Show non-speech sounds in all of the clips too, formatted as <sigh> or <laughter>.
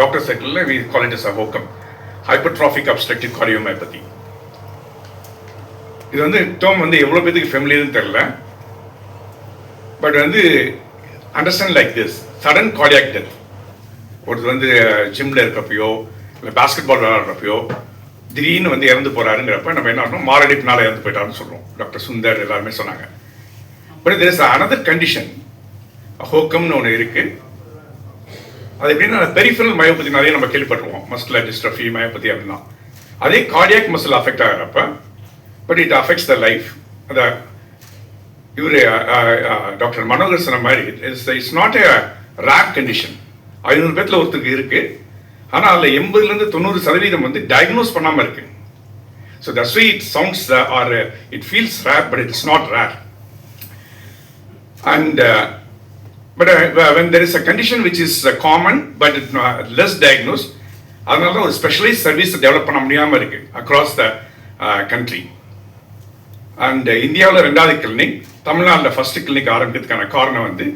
Doctor சர்க்கிளில் we call it is a HOCM hypertrophic obstructive cardiomyopathy இது வந்து term வந்து எவ்வளோ பேருக்கு ஃபெமிலியர்னு தெரில பட் வந்து understand like this sudden cardiac death ஒருத்தர் வந்து ஜிம்மில் இருக்கப்பயோ இல்லை பாஸ்கெட் பால் விளையாடுறப்பயோ திடீர்னு வந்து இறந்து போகிறாருங்கிறப்ப நம்ம என்ன பண்ணோம்? மாரடைப்புனால இறந்து போயிட்டாருன்னு சொல்றோம். டாக்டர் சுந்தர் எல்லாருமே சொன்னாங்க. பட் there is கண்டிஷன் ஹோக்கம்னு ஒன்று இருக்கு. அது எப்படின்னா பெரிஃபரல் மயோபதி நிறைய நம்ம கேள்விப்பட்டிருவோம் மஸ்குலர் டிஸ்ட்ரஃபி மயோபதி அப்படின்னா. அதே cardiac muscle affect ஆகிறப்ப but it affects the life அந்த இவர் டாக்டர் மனோகர் சொன்ன மாதிரி it's it's not a rare condition ஐநூறு பேர்த்தில் ஒருத்தருக்கு இருக்குது ஆனால் அதில் எண்பதுலேருந்து தொண்ணூறு சதவீதம் வந்து டயக்னோஸ் பண்ணாமல் இருக்கு. So that's why it sounds or it feels rare but it's not rare and but when there is a condition which is common but it less diagnose அதனால தான் ஒரு ஸ்பெஷலைஸ் சர்வீஸ் டெவலப் பண்ண முடியாமல் இருக்கு across the country and இந்தியாவில் ரெண்டாவது clinic தமிழ்நாட்டில் first clinic ஆரம்பிக்கிறதுக்கான காரணம் வந்து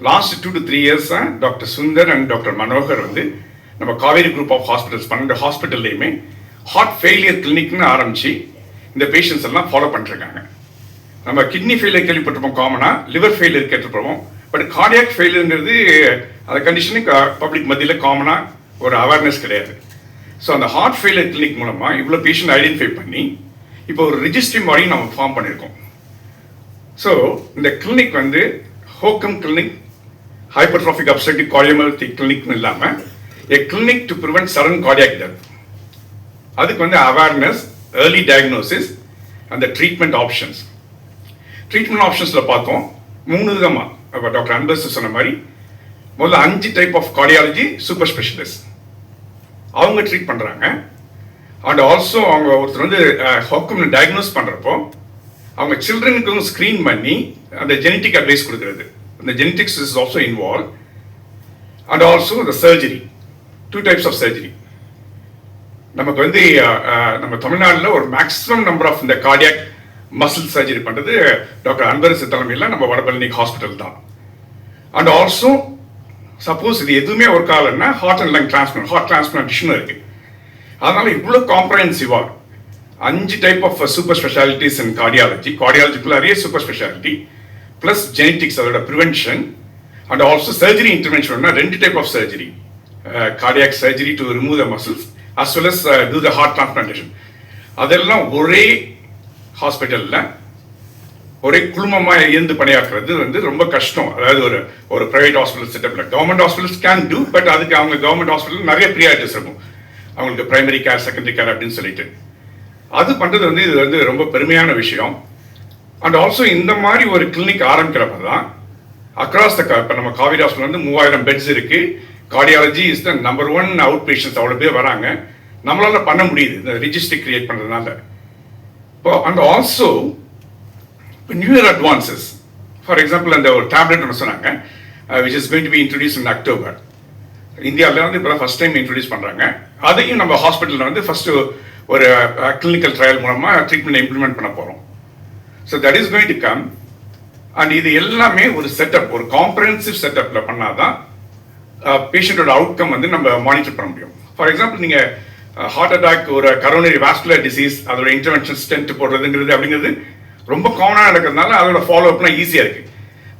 லாஸ்ட் டூ டு த்ரீ இயர்ஸாக doctor Sundar and doctor Manohar வந்து நம்ம காவேரி குரூப் ஆஃப் ஹாஸ்பிட்டல்ஸ் பன்னெண்டு ஹாஸ்பிட்டல்லையுமே ஹார்ட் ஃபெயிலியர் கிளினிக்னு ஆரம்பித்து இந்த பேஷண்ட்ஸ் எல்லாம் ஃபாலோ பண்ணிருக்காங்க நம்ம கிட்னி ஃபெயிலியர் கேள்விப்பட்டிருப்போம் காமனாக லிவர் ஃபெயிலியர் கேட்டிருப்போம். பட் கார்டியாக் ஃபெயிலியருங்கிறது அந்த கண்டிஷனுக்கு பப்ளிக் மத்தியில் காமனாக ஒரு அவேர்னஸ் கிடையாது. ஸோ அந்த ஹார்ட் ஃபெயிலியர் கிளினிக் மூலமாக இவ்வளோ பேஷண்ட் ஐடென்டிஃபை பண்ணி இப்போ ஒரு ரிஜிஸ்ட்ரி மாதிரி நம்ம ஃபார்ம் பண்ணியிருக்கோம் ஸோ இந்த கிளினிக் வந்து ஹோக்கம் கிளினிக் ஹைப்பர்ட்ராஃபிக் அப்செட்டிவ் கார்டியோமலத்தி கிளினிக்னு இல்லாமல் a clinic to prevent sudden cardiac death அதுக்கு வந்து அவேர்னஸ் ஏர்லி டயக்னோசிஸ் அந்த ட்ரீட்மெண்ட் ஆப்ஷன்ஸ் ட்ரீட்மெண்ட் ஆப்ஷன்ஸில் பார்த்தோம் மூணு விதமாக டாக்டர் அன்பரசு சொன்ன மாதிரி முதல்ல அஞ்சு type of cardiology super specialist அவங்க ட்ரீட் பண்ணுறாங்க அண்ட் ஆல்சோ அவங்க ஒருத்தர் வந்து ஹோக்கம் டயக்னோஸ் பண்ணுறப்போ அவங்க சில்ட்ரனுக்கும் ஸ்க்ரீன் பண்ணி அந்த ஜெனட்டிக் அட்வைஸ் கொடுக்குறது. அந்த genetics is also involve and also the surgery two types of surgery நமக்கு வந்து நம்ம தமிழ்நாட்டில் ஒரு மேக்ஸிமம் நம்பர் ஆஃப் இந்த கார்டியாக் மசில் சர்ஜரி பண்ணுறது டாக்டர் அன்பரசு தலைமையில் நம்ம வடபழனி ஹாஸ்பிட்டல் தான். அண்ட் ஆல்சோ சப்போஸ் இது எதுவுமே ஒர்க் ஆகலைன்னா heart and lung transplant heart டிரான்ஸ்பிளான்டேஷனும் இருக்கு. அதனால இவ்வளோ காம்ப்ரஹென்சிவாக அஞ்சு type of super specialities in cardiology கார்டியாலஜிக்குள்ளாரியே super speciality plus genetics அதோட ப்ரிவென்ஷன் அண்ட் ஆல்சோ சர்ஜரி இன்டர்வென்ஷன்னா ரெண்டு type of surgery cardiac surgery to remove the muscles as well as do the heart transplantation அதெல்லாம் ஒரே ஹாஸ்பிட்டலில் ஒரே குழுமமாக இருந்து பணியாற்றுறது வந்து ரொம்ப கஷ்டம். அதாவது ஒரு ஒரு ப்ரைவேட் ஹாஸ்பிட்டல் செட்டப்பில் government hospitals can do but அதுக்கு அவங்க கவர்மெண்ட் ஹாஸ்பிட்டல் நிறைய ப்ரியாரிட்டிஸ் இருக்கும். அவங்களுக்கு பிரைமரி கேர் செகண்டரி கேர் அப்படின்னு சொல்லிட்டு. அது பண்ணுறது வந்து இது வந்து ரொம்ப பெருமையான விஷயம். அண்ட் ஆல்சோ இந்த மாதிரி ஒரு கிளினிக் ஆரம்பிக்கிறப்ப தான் அக்ராஸ் த இப்போ நம்ம காவிரி ஹாஸ்பிட்டல் வந்து மூவாயிரம் பெட்ஸ் இருக்குது cardiology is the number one out patients அவ்வளோ பேர் வராங்க. நம்மளால் பண்ண முடியுது. இந்த ரிஜிஸ்ட்ரி கிரியேட் பண்ணுறதுனால and also new year advances for example அந்த ஒரு டேப்லெட் ஒன்று சொன்னாங்க which is going to be introduce in October இந்தியாவில் வந்து இப்போ ஃபஸ்ட் டைம் இன்ட்ரடியூஸ் பண்ணுறாங்க அதையும் நம்ம ஹாஸ்பிட்டலில் வந்து ஃபஸ்ட்டு ஒரு கிளினிக்கல் ட்ரையல் மூலமாக ட்ரீட்மெண்ட் இம்ப்ளிமெண்ட் பண்ண போகிறோம் so that is going to come and இது எல்லாமே ஒரு செட்டப் ஒரு காம்ப்ரஹென்சிவ் செட்டப்பில் பண்ணால் தான் பேஷண்ட்டோட அவுட்கம் வந்து நம்ம மானிட்டர் பண்ண முடியும். ஃபார் எக்ஸாம்பிள் நீங்கள் ஹார்ட் அட்டாக் ஒரு கரோனரி வாஸ்குலர் டிசீஸ் அதோட இன்டர்வென்ஷன் ஸ்டென்ட் போடுறதுங்கிறது அப்படிங்கிறது ரொம்ப காமனாக நடக்கிறதுனால அதோட ஃபாலோ அப்லாம் ஈஸியாக இருக்குது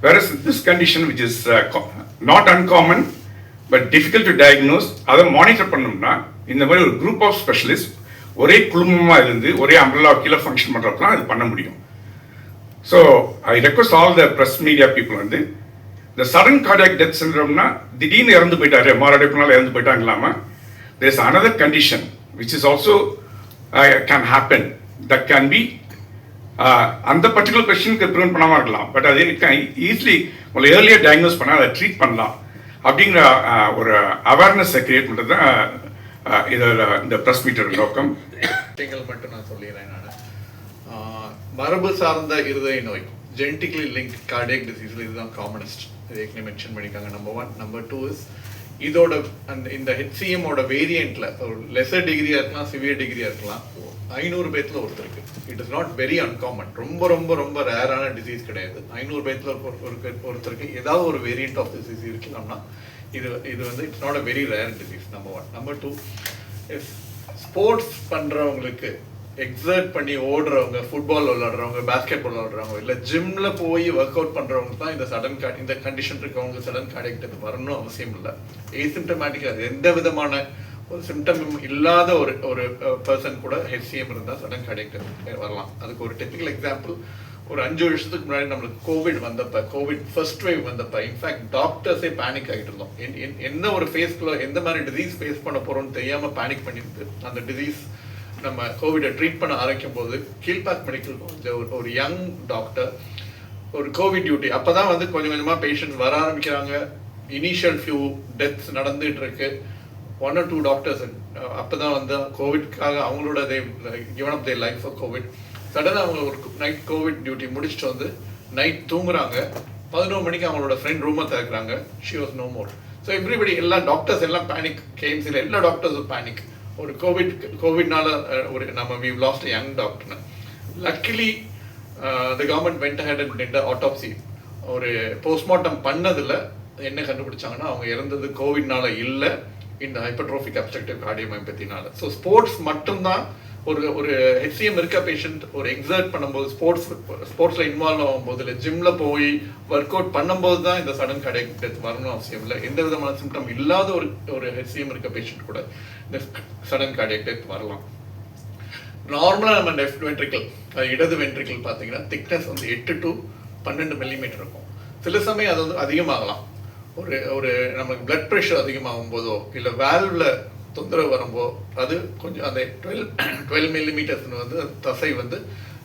வேற this condition which is not uncommon but difficult to diagnose அதை மானிட்டர் பண்ணோம்னா இந்த மாதிரி ஒரு குரூப் ஆஃப் ஸ்பெஷலிஸ்ட் ஒரே குழுமமாக இருந்து ஒரே அம்ரலா கீழே ஃபங்க்ஷன் பண்ணுறப்பலாம் இது பண்ண முடியும். So I request all the press media people வந்து இந்த சடன் கார்டியாக் டெத் சிண்ட்ரோம்னா திடீர்னு இறந்து போயிட்டாரு மாரடைப்புனால இறந்து போயிட்டாங்க இல்லாமல் there is another condition which is also can happen that can be அந்த பர்டிகுலர் கொஸ்டினுக்கு ப்ரிவென்ட் பண்ணாமல் இருக்கலாம். பட் அது ஈஸிலி உங்களை ஏர்லியாக டயக்னோஸ் பண்ணால் அதை ட்ரீட் பண்ணலாம். அப்படிங்கிற uh, ஒரு அவேர்னஸை கிரியேட் பண்ணுறது தான் uh, uh, இதில் இந்த ப்ரெஸ் மீட்டர் நோக்கம். விஷயங்கள் மட்டும் நான் சொல்லிடுறேன் நான். மரபு சார்ந்த இருதய நோய் ஜெனட்டிக்லி லிங்க் கார்டியக் டிசீஸில் இதுதான் காமனஸ்ட் இது ஏற்கனவே மென்ஷன் பண்ணியிருக்காங்க number one number two is இதோட அந்த இந்த ஹெச்சிஎம்மோட வேரியண்ட்ல ஒரு லெசர் டிகிரியா இருக்கலாம் சிவியர் டிகிரியா இருக்கலாம் ஐநூறு பேத்துல ஒருத்தருக்கு it is not very uncommon ரொம்ப ரொம்ப ரொம்ப ரேரான டிசீஸ் கிடையாது. ஐநூறு பேத்துல ஒருத்தருக்கு ஏதாவது ஒரு வேரியண்ட் ஆஃப் டிசீஸ் இருக்கலாம்னா இது இது வந்து it's not a very rare disease number one number two sports பண்றவங்களுக்கு எக்ஸர்ட் பண்ணி ஓடுறவங்க ஃபுட்பால் விளாடுறவங்க பேஸ்கெட் பால் விளாடுறவங்க இல்லை ஜிம்மில் போய் ஒர்க் அவுட் பண்ணுறவங்க தான் இந்த சடன் கார்ட் இந்த கண்டிஷன் இருக்கவங்க சடன் கார்டியக் வரணும் அவசியம் இல்லை. ஏசிம்டமேட்டிக்கா எந்த விதமான ஒரு சிம்டம் இல்லாத ஒரு ஒரு பர்சன் கூட ஹெச்சிஎம் இருந்தால் சடன் கார்டியக் வரலாம். அதுக்கு ஒரு டெக்னிக்கல் எக்ஸாம்பிள் ஒரு அஞ்சு வருஷத்துக்கு முன்னாடி நம்மளுக்கு கோவிட் வந்தப்ப கோவிட் ஃபர்ஸ்ட் வேவ் வந்தப்ப இன்ஃபேக்ட் டாக்டர்ஸே பேனிக் ஆகிட்டு இருந்தோம். என்- என்- என்ன ஒரு ஃபேஸ்க்குள்ள எந்த மாதிரி டிசீஸ் ஃபேஸ் பண்ண போகிறோம்னு தெரியாமல் பேனிக் பண்ணியிருக்கு அந்த டிசீஸ் நம்ம கோவிடை ட்ரீட் பண்ண ஆரம்பிக்கும் போது கீழ்பாக் மெடிக்கல் ஒரு ஒரு யங் டாக்டர் ஒரு கோவிட் டியூட்டி அப்போ தான் வந்து கொஞ்சம் கொஞ்சமாக பேஷண்ட் வர ஆரம்பிக்கிறாங்க. இனிஷியல் ஃபியூ டெத்ஸ் நடந்துட்டு இருக்கு ஒன் ஆர் டூ டாக்டர்ஸ் அப்போ தான் வந்து கோவிட்காக அவங்களோட they given up they life for COVID சடனாக அவங்க ஒரு நைட் கோவிட் டியூட்டி முடிச்சுட்டு வந்து நைட் தூங்குறாங்க. பதினோரு மணிக்கு அவங்களோட ஃப்ரெண்ட் ரூமை திறக்கிறாங்க. She was no more so everybody எல்லா டாக்டர்ஸ் எல்லாம் பேனிக் கேஎம்சியில் எல்லா டாக்டர்ஸும் பேனிக் ஒரு கோவிட் கோவிட்னால ஒரு நம்ம வி லாஸ்ட் யங் டாக்டர்னு luckily the government went ahead and did autopsy ஒரு போஸ்ட்மார்ட்டம் பண்ணதில் என்ன கண்டுபிடிச்சாங்கன்னா அவங்க இறந்தது கோவிட்னால இல்லை இந்த ஹைப்பர்ட்ரோஃபிக் அப்செக்டிவ் கார்டியோமைபத்தினால ஸோ ஸ்போர்ட்ஸ் மட்டும்தான் ஒரு ஒரு ஹெச்சிஎம் இருக்க பேஷண்ட் ஒரு எக்ஸர்ட் பண்ணும்போது ஸ்போர்ட்ஸ் ஸ்போர்ட்ஸில் இன்வால்வ் ஆகும்போது இல்லை ஜிம்ல போய் ஒர்க் அவுட் பண்ணும்போது தான் இந்த சடன் கடைக்கு டெத் வரணும் அவசியம் இல்லை. எந்த விதமான சிம்டம் இல்லாத ஒரு ஒரு ஹெச்சிஎம் இருக்க பேஷண்ட் கூட இந்த சடன் cardiac டெத் வரலாம். நார்மலாக நம்ம லெஃப்ட் வென்ட்ரிக்கல் இடது வென்ட்ரிக்கல் பார்த்தீங்கன்னா திக்னஸ் வந்து எட்டு டு பன்னெண்டு மில்லிமீட்டர் இருக்கும். சில சமயம் அது வந்து அதிகமாகலாம். ஒரு ஒரு நமக்கு பிளட் ப்ரெஷர் அதிகமாகும் போதோ இல்லை வேல்வில் தொந்தரவு வரும்போ அது கொஞ்சம் அந்த டுவெல் டுவெல் மில்லிமீட்டர்ஸ்னு வந்து தசை வந்து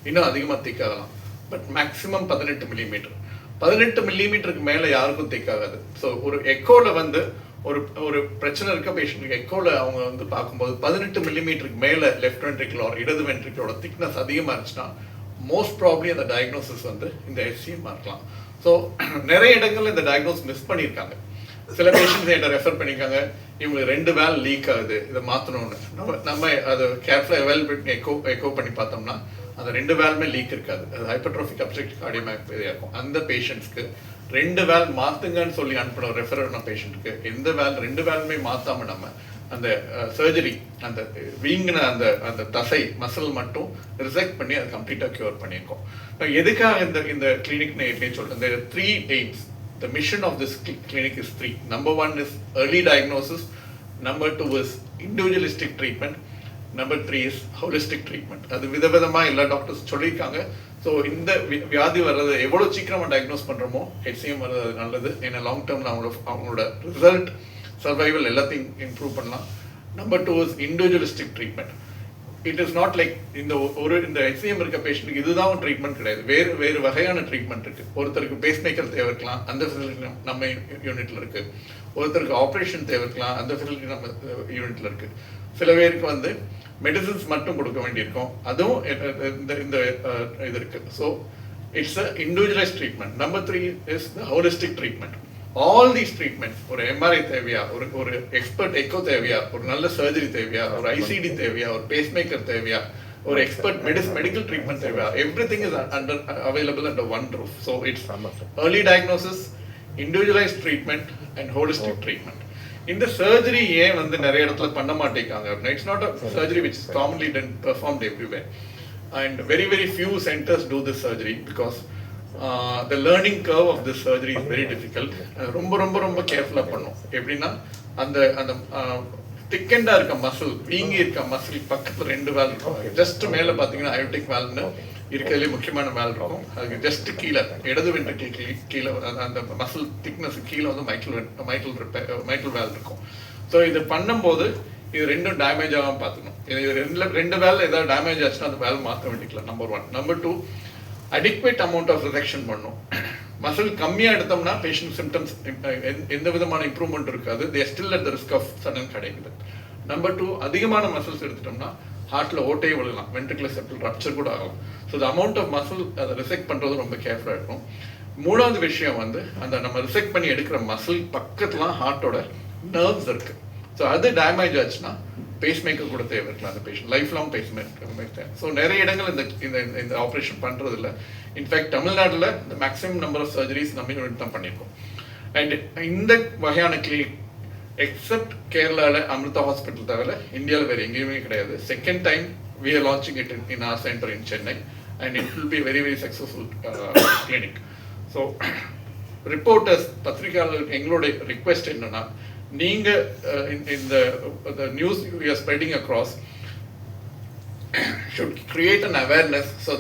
இன்னும் அதிகமாக திக்காகலாம். பட் மேக்ஸிமம் பதினெட்டு மில்லிமீட்டர் பதினெட்டு மில்லிமீட்டருக்கு மேலே யாருக்கும் திக்காகாது. ஸோ ஒரு எக்கோவில் வந்து ஒரு ஒரு பிரச்சனை இருக்க பேஷண்ட்டுக்கு எக்கோவில் அவங்க வந்து பார்க்கும்போது பதினெட்டு மில்லிமீட்டருக்கு மேலே லெஃப்ட் வென்ட்ரிக்கல் ஒரு இடது வென்ட்ரிக்கலோட திக்னஸ் அதிகமாக இருந்துச்சுன்னா மோஸ்ட் ப்ராப்ளி அந்த டயக்னோசிஸ் வந்து இந்த எஸ்சிஎம்மாக இருக்கலாம் ஸோ நிறைய இடங்கள்ல இந்த டயக்னோஸ் மிஸ் பண்ணியிருக்காங்க. சில பேஷண்ட்ஸ் என்கிட்ட ரெஃபர் பண்ணியிருக்காங்க. இவங்களுக்கு ரெண்டு வேல் லீக் ஆகுது. இதை மாற்றணும்னு நம்ம நம்ம அதை கேர்ஃபுல்லாக எவால்வேட் எக்கோ எக்கோ பண்ணி பார்த்தோம்னா அந்த ரெண்டு வேலுமே லீக் இருக்காது. அது ஹைப்பர்ட்ரோஃபிக் அப்செக்ட் கார்டியோமைப்பதியாக இருக்கும் அந்த பேஷண்ட்ஸ்க்கு ரெண்டு வேல் மாத்துங்கன்னு சொல்லி அனுப்பின ரெஃபர் பண்ண பேஷண்ட்டுக்கு எந்த வேல் ரெண்டு வேலுமே மாத்தாம நம்ம அந்த சர்ஜரி அந்த வீங்கின அந்த அந்த தசை மசில் மட்டும் ரிசெக்ட் பண்ணி அதை கம்ப்ளீட்டாக க்யூர் பண்ணியிருக்கோம். எதுக்காக இந்த இந்த கிளினிக் ஏற்கனவே சொல்றேன். இந்த three aims the mission of this cl- clinic is three. Number one is early diagnosis. Number two is individualistic treatment. Number three is holistic treatment. அது விதவிதமாக எல்லா டாக்டர்ஸ் சொல்லியிருக்காங்க ஸோ இந்த வியாதி வர்றது எவ்வளோ சீக்கிரமாக டயக்னோஸ் பண்ணுறோமோ ஹெச்சிஎம் வர்றது நல்லது ஏன்னா லாங் டேர்மில் அவங்களோட அவங்களோட ரிசல்ட் சர்வைவல் எல்லாத்தையும் இம்ப்ரூவ் பண்ணலாம் number two is individualistic treatment it is not like இந்த ஒரு இந்த எக்ஸிஎம் இருக்க பேஷண்ட்டுக்கு இதுதான் ட்ரீட்மெண்ட் கிடையாது. வேறு வேறு வகையான ட்ரீட்மெண்ட் இருக்குது ஒருத்தருக்கு பேஸ் மேக்கர் தேவை இருக்கலாம் அந்த ஃபெசிலிட்டி நம்ம யூனிட்டில் இருக்குது ஒருத்தருக்கு ஆப்ரேஷன் தேவை இருக்கலாம் அந்த ஃபெசிலிட்டி நம்ம யூனிட்டில் இருக்குது சில பேருக்கு வந்து மெடிசின்ஸ் மட்டும் கொடுக்க வேண்டியிருக்கும். அதுவும் இந்த இந்த இது இருக்குது so it's a individualise treatment number three is the holistic treatment all these treatments ஒரு எம்ஆர்ஐ தேவையா ஒரு ஒரு எக்ஸ்பர்ட் எக்கோ தேவையா ஒரு நல்ல சர்ஜரி தேவையா ஒரு ஐசிடி தேவையா ஒரு பேஸ்மேக்கர் தேவையா ஒரு எக்ஸ்பர்ட் மெடிஸ் மெடிக்கல் ட்ரீட்மெண்ட் தேவையா everything is under available under one roof so it's early diagnosis individualise treatment and holistic treatment இந்த சர்ஜரி ஏன் வந்து நிறைய இடத்துல பண்ண மாட்டேங்காங்க அப்படின்னா it's not a surgery which is commonly done performed everywhere and very very few centers do this surgery because uh, the learning curve of this surgery is very difficult. அது ரொம்ப ரொம்ப ரொம்ப கேர்ஃபுல்லாக பண்ணும். எப்படின்னா அந்த அந்த திக்கெண்டா இருக்க மசில் வீங்கி இருக்க மசில் பக்கத்துல ரெண்டு வேல் இருக்கும். ஜஸ்ட் மேல பாத்தீங்கன்னா அயோட்டிக் வேல்னு இருக்கிறதுலே முக்கியமான வேல் இருக்கும். அதுக்கு ஜஸ்ட் கீழே இடது வென்ட்ரிக்கல் கீழே அந்த- மசில் திக்னஸ் கீழே வந்து மைக்கல் மைக்கல் மைக்கல் வேல் இருக்கும். ஸோ இது பண்ணும்போது இது ரெண்டும் டேமேஜ் ஆகாம பார்த்துக்கணும். இது ரெண்டுல ரெண்டு வேலை ஏதாவது டேமேஜ் ஆச்சுன்னா அந்த வேலை மாற்ற வேண்டிக்கலாம் number one number two adequate amount of reduction பண்ணும். மசில் கம்மியாக எடுத்தோம்னா பேஷண்ட் சிம்டம்ஸ் எந்த விதமான இம்ப்ரூவ்மெண்ட் இருக்காது. They still at the risk of sudden கிடைக்குது நம்பர் டூ அதிகமான மசில்ஸ் எடுத்துட்டோம்னா ஹார்ட்டில் ஓட்டையே விழலாம். வென்ட்ரிகுலர் செப்டல் ரப்சர் கூட ஆகலாம். So the amount of muscle அதை ரிசெக்ட் பண்ணுறது ரொம்ப கேர்ஃபுல்லாக இருக்கும். மூணாவது விஷயம் வந்து அந்த நம்ம ரிசெக்ட் பண்ணி எடுக்கிற மசில் பக்கத்துலாம் ஹார்ட்டோட நர்வ்ஸ் இருக்குது ஸோ அது டேமேஜ் ஆச்சுன்னா பேஸ் மேக்கர் கூட தேவை இருக்கலாம் அந்த patient life long pacemaker so நிறைய இடங்கள் இந்த இந்த இந்த- ஆப்ரேஷன் பண்ணுறது இல்லை இன்ஃபேக்ட் தமிழ்நாட்டில் இந்த மேக்ஸிமம் நம்பர் ஆஃப் சர்ஜரிஸ் நம்ம யூனிட் தான் பண்ணியிருக்கோம். அண்ட் இந்த வகையான கிளினிக் எக்ஸப்ட் கேரளாவில் அமிர்தா ஹாஸ்பிட்டல் தவிர இந்தியாவில் வேறு எங்கேயுமே கிடையாது. Second time we are launching it in, centre in Chennai and it and it very very a very very reporters uh, <coughs> பத்திரிகையாளர்கள் எங்களோட ரிக்வெஸ்ட் என்னன்னா நீங்க uh, in- in the the news we are spreading across should create an awareness so that